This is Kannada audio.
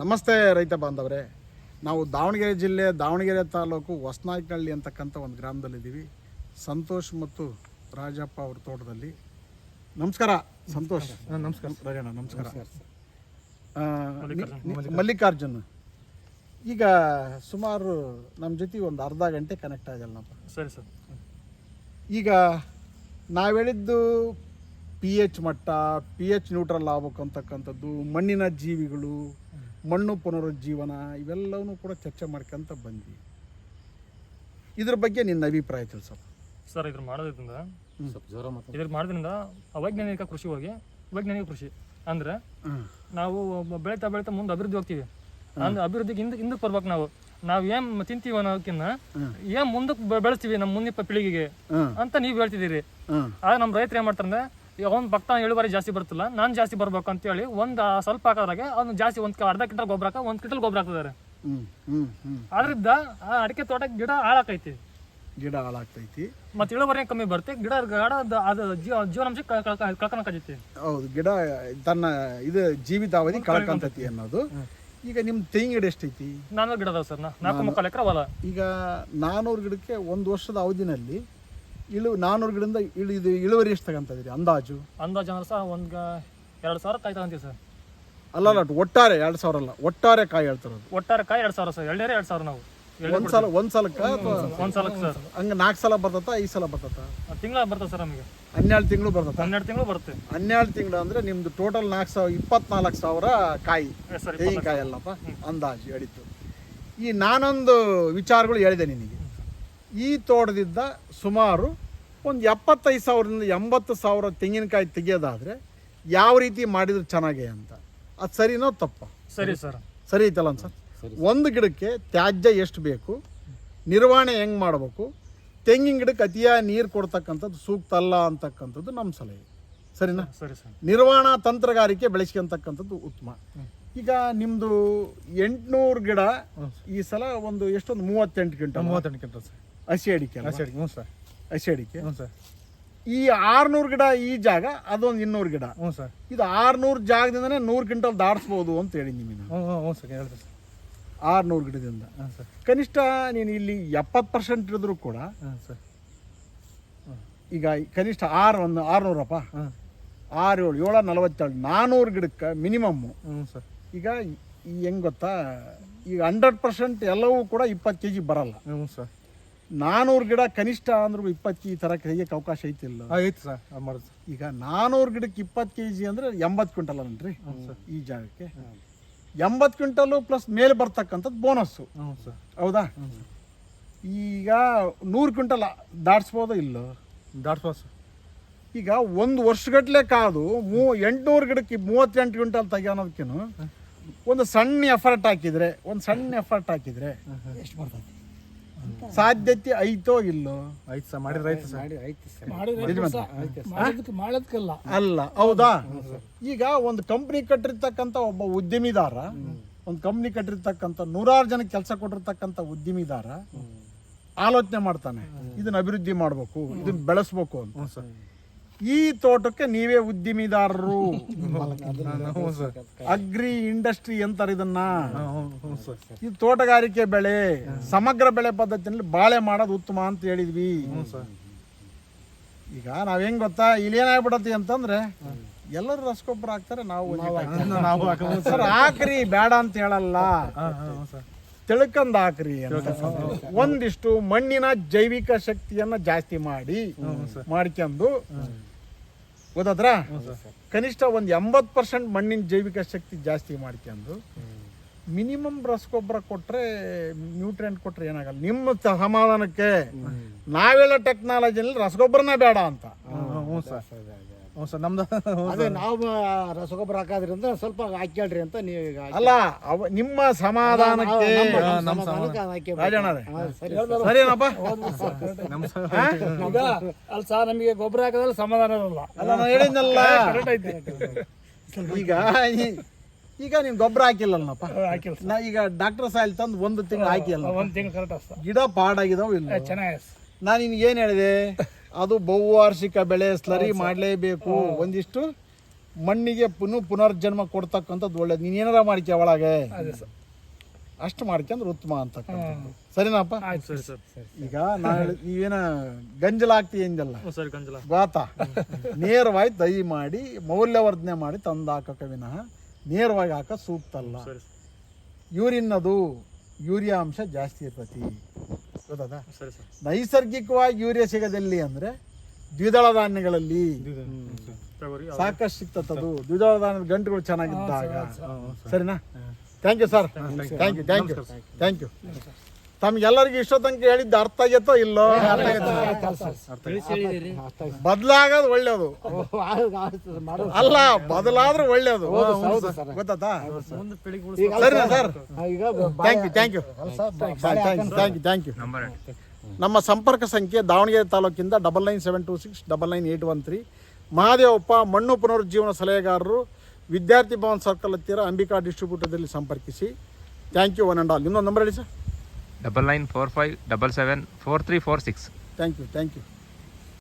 ನಮಸ್ತೆ ರೈತ ಬಾಂಧವರೇ. ನಾವು ದಾವಣಗೆರೆ ಜಿಲ್ಲೆ ದಾವಣಗೆರೆ ತಾಲೂಕು ಹೊಸನಾಯ್ಕಳ್ಳಿ ಅಂತಕ್ಕಂಥ ಒಂದು ಗ್ರಾಮದಲ್ಲಿದ್ದೀವಿ. ಸಂತೋಷ್ ಮತ್ತು ರಾಜಪ್ಪ ಅವ್ರ ತೋಟದಲ್ಲಿ. ನಮಸ್ಕಾರ ಸಂತೋಷ್. ನಮಸ್ಕಾರ. ರಾಜಣ್ಣ ನಮಸ್ಕಾರ. ಮಲ್ಲಿಕಾರ್ಜುನ್ ಈಗ ಸುಮಾರು ನಮ್ಮ ಜೊತೆ ಒಂದು ಅರ್ಧ ಗಂಟೆ ಕನೆಕ್ಟ್ ಆಗಲ್ಲಪ್ಪ ಸರಿ ಸರ್. ಈಗ ನಾವು ಹೇಳಿದ್ದು ಪಿ ಎಚ್ ಮಟ್ಟ ಪಿ ಎಚ್ ನ್ಯೂಟ್ರಲ್ ಆಗ್ಬೇಕು ಅಂತಕ್ಕಂಥದ್ದು ಮಣ್ಣಿನ ಜೀವಿಗಳು ಮಣ್ಣು ಪುನರುಜ್ಜೀವನ ಇವೆಲ್ಲವನ್ನೂ ಕೂಡ ಚರ್ಚೆ ಮಾಡ್ಕೊಂತ ಬಂದ್ವಿ. ಇದ್ರ ಬಗ್ಗೆ ನಿನ್ನ ಅಭಿಪ್ರಾಯ ತಿಳಿಸಪ್ಪ ಸರ್ ಇದ್ರ ಮಾಡೋದ್ರಿಂದ ಇದ್ರ ಮಾಡೋದ್ರಿಂದ ಅವೈಜ್ಞಾನಿಕ ಕೃಷಿ ಹೋಗಿ ವೈಜ್ಞಾನಿಕ ಕೃಷಿ ಅಂದ್ರೆ ನಾವು ಒಬ್ಬ ಬೆಳೀತಾ ಬೆಳೀತಾ ಮುಂದೆ ಅಭಿವೃದ್ಧಿ ಹೋಗ್ತೀವಿ. ಅಂದ್ರೆ ಅಭಿವೃದ್ಧಿಗೆ ಹಿಂದೆ ಹಿಂದಕ್ಕೆ ಬರ್ಬೇಕು ನಾವು. ನಾವ್ ಏನ್ ತಿಂತೀವಿ ಅನ್ನೋದಕ್ಕಿಂತ ಏನ್ ಮುಂದಕ್ಕೆ ಬೆಳೆಸ್ತೀವಿ ನಮ್ಮ ಮುಂದಿನ ಪೀಳಿಗೆಗೆ ಅಂತ ನೀವು ಹೇಳ್ತಿದ್ದೀರಿ. ಆದ್ರೆ ಆಗ ನಮ್ಮ ರೈತರು ಏನ್ ಮಾಡ್ತಾರೆ ಈಗ ಒಂದು ಭಕ್ತ ಇಳುವರಿ ಜಾಸ್ತಿ ಬರ್ತಿಲ್ಲ ನಾನು ಜಾಸ್ತಿ ಬರ್ಬೇಕು ಅಂತೇಳಿ ಒಂದು ಸ್ವಲ್ಪ ಹಾಕೋದ್ರಾಗೆ ಅವ್ನು ಜಾಸ್ತಿ ಒಂದು ಅರ್ಧ ಕ್ವಿಂಟಲ್ ಗೊಬ್ಬರ ಹಾಕ ಒಂದು ಕ್ವಿಂಟಲ್ ಗೊಬ್ಬರ ಹಾಕ್ತಿದ್ದಾರೆ ಅದ್ರಿಂದ ಆದ್ರಿಂದ ಆ ಅಡಿಕೆ ತೋಟಕ್ಕೆ ಗಿಡ ಹಾಳಾಕೈತಿ. ಗಿಡ ಹಾಳಾಗ್ತೈತಿ. ಮತ್ತೆ ಇಳುವರಿ ಕಮ್ಮಿ ಬರುತ್ತೆ ಗಿಡ ಗಾಢ ಅದು- ಅದು ಜೀವ ಜೀವನಾಂಶ ಕಳ್ಕೊಳಕೈತಿ ಹೌದು ಗಿಡ ತನ್ನ ಇದು ಜೀವಿತಾವಧಿ ಕಳ್ಕೊಂತೈತಿ ಅನ್ನೋದು. ಈಗ ನಿಮ್ಮ ತೆಂಗಿನ ಗಿಡ ಎಷ್ಟೈತಿ? ನಾನ್ನೂರು ಗಿಡ ಅದಾವ ಸರ್ ನಾಲ್ಕು ಮುಕ್ಕಾಲು ಎಕರೆ ಹೊಲ. ಈಗ ನಾನ್ನೂರು ಗಿಡಕ್ಕೆ ಒಂದು ವರ್ಷದ ಅವಧಿನಲ್ಲಿ ಇಳು ನಾನ್ನೂರು ಗಿಡದಿಂದ ಇಳು ಇದು ಇಳುವರಿ ಎಷ್ಟು ತಗೊಂತಿದ್ದೀರಿ ಅಂದಾಜು? ಅಂದಾಜು ಅಂದ್ರೆ ಸಹ ಒಂದು ಎರಡು ಸಾವಿರ ಕಾಯಿ ತಗೊಂತೀವಿ ಸರ್. ಅಲ್ಲ ಅಲ್ಲ ಒಟ್ಟಾರೆ ಎರಡು ಸಾವಿರ ಅಲ್ಲ. ಒಟ್ಟಾರೆ ಕಾಯಿ ಹೇಳ್ತಿರೋದು ಒಟ್ಟಾರೆ ಕಾಯಿ ಎರಡು ಸಾವಿರ ಸರ್. ಎರಡೇ ಎರಡು ಸಾವಿರ ನಾವು. ಒಂದ್ ಸಲ ಒಂದ್ ಸಲಕ್ಕ ಒಂದು ಸಲಕ್ಕೆ ಸರ್. ಹಂಗೆ ನಾಲ್ಕು ಸಲ ಬರ್ತತ ಐದು ಸಲ ಬರ್ತತ ತಿಂಗಳ ಬರ್ತದೆ ಸರ್ ನಮಗೆ. ಹನ್ನೆರಡು ತಿಂಗಳು ಬರ್ತದೆ ಹನ್ನೆರಡು ತಿಂಗಳು ಬರುತ್ತೆ. ಹನ್ನೆರಡು ತಿಂಗಳು ಅಂದ್ರೆ ನಿಮ್ದು ಟೋಟಲ್ ನಾಲ್ಕು ಸಾವಿರ ಇಪ್ಪತ್ನಾಲ್ಕು ಸಾವಿರ ಕಾಯಿ. ಕಾಯಿ ತೆಂಗಿನಕಾಯಿ ಅಲ್ಲಪ್ಪ ಅಂದಾಜು ಹೇಳಿತ್ತು ಈ ನಾನೊಂದು ವಿಚಾರಗಳು ಹೇಳಿದೆ ನಿನಗೆ. ಈ ತೋಟದಿಂದ ಸುಮಾರು ಒಂದು ಎಪ್ಪತ್ತೈದು ಸಾವಿರದಿಂದ ಎಂಬತ್ತು ಸಾವಿರ ತೆಂಗಿನಕಾಯಿ ತೆಗೆಯೋದಾದರೆ ಯಾವ ರೀತಿ ಮಾಡಿದ್ರೆ ಚೆನ್ನಾಗೆ ಅಂತ. ಅದು ಸರಿನೋ ತಪ್ಪ? ಸರಿ ಸರ್. ಸರಿ ಐತಲ್ಲ ಸರ್ ಒಂದು ಗಿಡಕ್ಕೆ ತ್ಯಾಜ್ಯ ಎಷ್ಟು ಬೇಕು? ನಿರ್ವಹಣೆ ಹೆಂಗೆ ಮಾಡಬೇಕು? ತೆಂಗಿನ ಗಿಡಕ್ಕೆ ಅತಿಯಾಗಿ ನೀರು ಕೊಡ್ತಕ್ಕಂಥದ್ದು ಸೂಕ್ತ ಅಲ್ಲ ಅಂತಕ್ಕಂಥದ್ದು ನಮ್ಮ ಸಲಹೆ. ಸರಿನಾ? ಸರಿ ಸರ್ ನಿರ್ವಹಣಾ ತಂತ್ರಗಾರಿಕೆ ಬೆಳೆಸ್ಕೊಂತಕ್ಕಂಥದ್ದು ಉತ್ತಮ. ಈಗ ನಿಮ್ಮದು ಎಂಟುನೂರು ಗಿಡ ಈ ಸಲ ಒಂದು ಎಷ್ಟೊಂದು? ಮೂವತ್ತೆಂಟು ಕ್ವಿಂಟಲ್. ಮೂವತ್ತೆಂಟು ಕ್ವಿಂಟಲ್ ಸರ್. ಹಸಿ ಅಡಿಕೆ ಹಸಿ ಅಡಿಕೆ ಹ್ಞೂ ಸರ್. ಹಸಿ ಅಡಿಕೆ. ಹ್ಞೂ ಸರ್. ಈ ಆರ್ನೂರು ಗಿಡ ಈ ಜಾಗ ಅದೊಂದು ಇನ್ನೂರು ಗಿಡ. ಹ್ಞೂ ಸರ್. ಇದು ಆರ್ನೂರು ಜಾಗದಿಂದನೇ ನೂರು ಕ್ವಿಂಟಲ್ ದಾಟಿಸ್ಬೋದು ಅಂತ ಹೇಳಿ ನಿಮಗೆ ಹ್ಞೂ ಹ್ಞೂ ಹ್ಞೂ ಸರ್ ಹೇಳಿದೆ ಸರ್. ಆರ್ನೂರು ಗಿಡದಿಂದ. ಹಾಂ ಸರ್. ಕನಿಷ್ಠ ನೀನು ಇಲ್ಲಿ ಎಪ್ಪತ್ತು ಪರ್ಸೆಂಟ್ ಇಡಿದ್ರು ಕೂಡ ಹಾಂ ಸರ್. ಈಗ ಕನಿಷ್ಠ ಆರು ಒಂದು ಆರ್ನೂರಪ್ಪ? ಹಾಂ ಆರು ಏಳು ಏಳ ನಲವತ್ತೇಳು ನಾನ್ನೂರು ಗಿಡಕ್ಕೆ ಮಿನಿಮಮ್ಮು ಹ್ಞೂ ಸರ್. ಈಗ ಈ ಹೆಂಗ್ ಗೊತ್ತಾ? ಈಗ ಹಂಡ್ರೆಡ್ ಪರ್ಸೆಂಟ್ ಎಲ್ಲವೂ ಕೂಡ ಇಪ್ಪತ್ತು ಕೆ ಜಿ ಬರಲ್ಲ. ಹ್ಞೂ ಸರ್. ನಾನ್ನೂರು ಗಿಡ ಕನಿಷ್ಠ ಅಂದ್ರೆ ಇಪ್ಪತ್ತು ಕೆ ಜಿ ತರಕ್ಕೆ ಕೈಯಕ್ಕೆ ಅವಕಾಶ ಐತಿಲ್ಲ ಇಲ್ಲ? ಐತೆ ಸರ್ ಈಗ ನಾನೂರು ಗಿಡಕ್ಕೆ ಇಪ್ಪತ್ತು ಕೆ ಜಿ ಅಂದರೆ ಎಂಬತ್ತು ಕ್ವಿಂಟಲ್ ಸರ್. ಈ ಜಾಗಕ್ಕೆ. ಎಂಬತ್ತು ಕ್ವಿಂಟಲು ಪ್ಲಸ್ ಮೇಲೆ ಬರ್ತಕ್ಕಂಥದ್ದು ಬೋನಸ್ಸು. ಹ್ಞೂ ಸರ್. ಹೌದಾ? ಈಗ ನೂರು ಕ್ವಿಂಟಲ್ ದಾಟಿಸ್ಬೋದು ಇಲ್ಲೋ? ದಾಟಿಸ್ಬೋದು ಈಗ ಒಂದು ವರ್ಷಗಟ್ಲೆ ಕಾದು ಮೂ ಎಂಟುನೂರು ಗಿಡಕ್ಕೆ ಮೂವತ್ತೆಂಟು ಕ್ವಿಂಟಲ್ ತೆಗೆಯೋದಕ್ಕೇನು ಒಂದು ಸಣ್ಣ ಎಫರ್ಟ್ ಹಾಕಿದ್ರೆ ಒಂದು ಸಣ್ಣ ಎಫರ್ಟ್ ಹಾಕಿದ್ರೆ ಎಷ್ಟು ಬರ್ತದೆ ಸಾಧ್ಯತೆ ಐತೋ ಇಲ್ಲೋ? ಐತೆ ಸರ್ ಮಾಡಿದ್ರೆ ಐತೆ ಸರ್. ಎಲ್ಲಿ ಬಂತು? ಮಾಡೋದಕ್ಕೆ ಮಾಡೋದಕ್ಕಲ್ಲ. ಅಲ್ಲ ಹೌದಾ? ಈಗ ಒಂದು ಕಂಪ್ನಿ ಕಟ್ಟಿರ್ತಕ್ಕಂಥ ಒಬ್ಬ ಉದ್ಯಮಿದಾರ ಒಂದು ಕಂಪ್ನಿ ಕಟ್ಟಿರ್ತಕ್ಕಂಥ ನೂರಾರು ಜನ ಕೆಲಸ ಕೊಟ್ಟಿರ್ತಕ್ಕಂಥ ಉದ್ಯಮಿದಾರ ಆಲೋಚನೆ ಮಾಡ್ತಾನೆ. ಇದನ್ನ ಅಭಿವೃದ್ಧಿ ಮಾಡಬೇಕು ಇದನ್ನ ಬೆಳೆಸ್ಬೇಕು ಅಂತ. ಸರ್. ಈ ತೋಟಕ್ಕೆ ನೀವೇ ಉದ್ಯಮಿದಾರರು. ಹ್ಞೂ ಅಗ್ರಿ ಇಂಡಸ್ಟ್ರಿ ಅಂತಾರೆ ಇದನ್ನ. ಇದು ತೋಟಗಾರಿಕೆ ಬೆಳೆ ಸಮಗ್ರ ಬೆಳೆ ಪದ್ಧತಿಯಲ್ಲಿ ಬಾಳೆ ಮಾಡೋದು ಉತ್ತಮ ಅಂತ ಹೇಳಿದ್ವಿ. ಈಗ ನಾವ್ ಹೆಂಗ್ ಗೊತ್ತಾ? ಇಲ್ಲಿ ಏನಾಗ್ಬಿಡತ್ತಿ ಅಂತಂದ್ರೆ ಎಲ್ಲರೂ ರಸಗೊಬ್ಬರ ಹಾಕ್ತಾರೆ ನಾವು ಸರ್ ಹಾಕ್ರಿ ಬೇಡ ಅಂತ ಹೇಳಲ್ಲ. ತಿಳ್ಕಂದ್ ಹಾಕ್ರಿ ಒಂದಿಷ್ಟು ಮಣ್ಣಿನ ಜೈವಿಕ ಶಕ್ತಿಯನ್ನ ಜಾಸ್ತಿ ಮಾಡಿ ಮಾಡ್ಕೊಂಡು ಗೊತ್ತಾದ್ರ? ಕನಿಷ್ಠ ಒಂದು ಎಂಬತ್ತು ಪರ್ಸೆಂಟ್ ಮಣ್ಣಿನ ಜೈವಿಕ ಶಕ್ತಿ ಜಾಸ್ತಿ ಮಾಡ್ಕೊಂಡು ಮಿನಿಮಮ್ ರಸಗೊಬ್ಬರ ಕೊಟ್ರೆ ನ್ಯೂಟ್ರಿಯೆಂಟ್ ಕೊಟ್ರೆ ಏನಾಗಲ್ಲ. ನಿಮ್ಮ ಸಮಾಧಾನಕ್ಕೆ. ನಾವೆಲ್ಲ ಟೆಕ್ನಾಲಜಿನಲ್ಲಿ ರಸಗೊಬ್ಬರನೇ ಬೇಡ ಅಂತ. ಹ್ಞೂ ಸರ್. ಹ್ಞೂ ಸರ್ ನಮ್ದು ಅದೇ ನಾವು ರಸಗೊಬ್ಬರ ಹಾಕೋದ್ರಿಂದ ಸ್ವಲ್ಪ ಹಾಕ್ಯಾಳ್ರಿ ಅಂತ ನೀವು ಈಗ ಅಲ್ಲ ಅವ ನಿಮ್ಮ ಸಮಾಧಾನಕ್ಕೆ ಸರಿನಪ್ಪ? ನಮ್ಮ ಸರ್. ಈಗ ಅಲ್ಲಿ ಸಹ ನಮಗೆ ಗೊಬ್ಬರ ಹಾಕೋದ್ರಲ್ಲಿ ಸಮಾಧಾನ ಇರಲ್ಲ. ಅಲ್ಲ ನಾನು ಹೇಳಿದ್ನಲ್ಲ. ಈಗ ಈ- ಈಗ ನೀವು ಗೊಬ್ಬರ ಹಾಕಿಲ್ಲಪ್ಪ ಹಾಕಿಲ್ಲ ನಾ ಈಗ ಡಾಕ್ಟರ್ ಸಾಯಿಲ್ ತಂದು ಒಂದು ತಿಂಗಳು ಹಾಕಿಲ್ಲ ಒಂದು ತಿಂಗಳು ಕರೆಕ್ಟ್ ಅಷ್ಟ ಗಿಡ ಪಾಡಾಗಿದಾವ ಇಲ್ಲ ಚೆನ್ನಾಗಿ ನಾನು ನಿನ್ಗೆ ಏನು ಹೇಳಿದೆ? ಅದು ಬಹುವಾರ್ಷಿಕ ಬೆಳೆ ಸ್ಲರಿ ಮಾಡಲೇಬೇಕು. ಒಂದಿಷ್ಟು ಮಣ್ಣಿಗೆ ಪುನಃ ಪುನರ್ಜನ್ಮ ಕೊಡ್ತಕ್ಕಂಥದ್ದು ಒಳ್ಳೇದು. ನೀನು ಏನಾರ ಮಾಡ್ಕ್ಯ ಒಳಗೆ ಅಷ್ಟು ಮಾಡ್ಕೊಂಡ್ರೆ ಉತ್ತಮ ಅಂತ ಸರಿನಪ್ಪ? ಸರಿ ಸರ್. ಈಗ ನಾ ಹೇಳಿದ್ ನೀವೇನ ಗಂಜಲಾಗ್ತಿ ಎಂದಲ್ಲ ಹ್ಞೂ ಸರಿ ಗಂಜಲ. ಗೋತಾ. ನೇರವಾಗಿ ದಯಿ ಮಾಡಿ ಮೌಲ್ಯವರ್ಧನೆ ಮಾಡಿ ತಂದು ಹಾಕೋಕೆ ವಿನಃ ನೇರವಾಗಿ ಹಾಕ ಸೂಕ್ತ ಅಲ್ಲ ಯೂರಿನ್ ಅದು ಯೂರಿಯಾ ಅಂಶ ಜಾಸ್ತಿ ಇರ್ತೈತಿ. ಗೊತ್ತದ ಸರಿ ಸರ್. ನೈಸರ್ಗಿಕವಾಗಿ ಯೂರಿಯಾ ಸಿಗದಲ್ಲಿ ಅಂದ್ರೆ ದ್ವಿದಳ ಧಾನ್ಯಗಳಲ್ಲಿ. ಸಾಕಷ್ಟು ಸಿಕ್ತದ್ದು. ದ್ವಿದಳ ಧಾನ್ಯದ ಗಂಟುಗಳು ಚೆನ್ನಾಗಿದ್ದಾಗ. ಸರಿನಾ? Thank you sir thank you thank you thank you ತಮ್ಗೆಲ್ಲರಿಗೂ ಇಷ್ಟೋ ತನಕ ಹೇಳಿದ್ದು ಅರ್ಥ ಆಗೈತೋ ಇಲ್ಲೋ? ಬದಲಾಗೋದು ಒಳ್ಳೇದು. ಅಲ್ಲ ಬದಲಾದ್ರೂ ಒಳ್ಳೇದು. ಗೊತ್ತಾ ಸರಿ ಸರ್. ಈಗ thank you thank you thank you thank you ನಮ್ಮ ಸಂಪರ್ಕ ಸಂಖ್ಯೆ Davanagere ತಾಲೂಕಿಂದ double nine seven two six double nine eight one three Mahadevappa ಮಣ್ಣು ಪುನರುಜ್ಜೀವನ ಸಲಹೆಗಾರರು ವಿದ್ಯಾರ್ಥಿ ಭವನ್ ಸರ್ಕಲ್ ಹತ್ತಿರ ಅಂಬಿಕಾ ಡಿಸ್ಟ್ರಿಬ್ಯೂಟರ್ದಲ್ಲಿ ಸಂಪರ್ಕಿಸಿ. Thank you one and all ಇನ್ನೊಂದು ನಂಬರ್ ಹೇಳಿ sir. Double nine four five double seven four three four six thank you thank you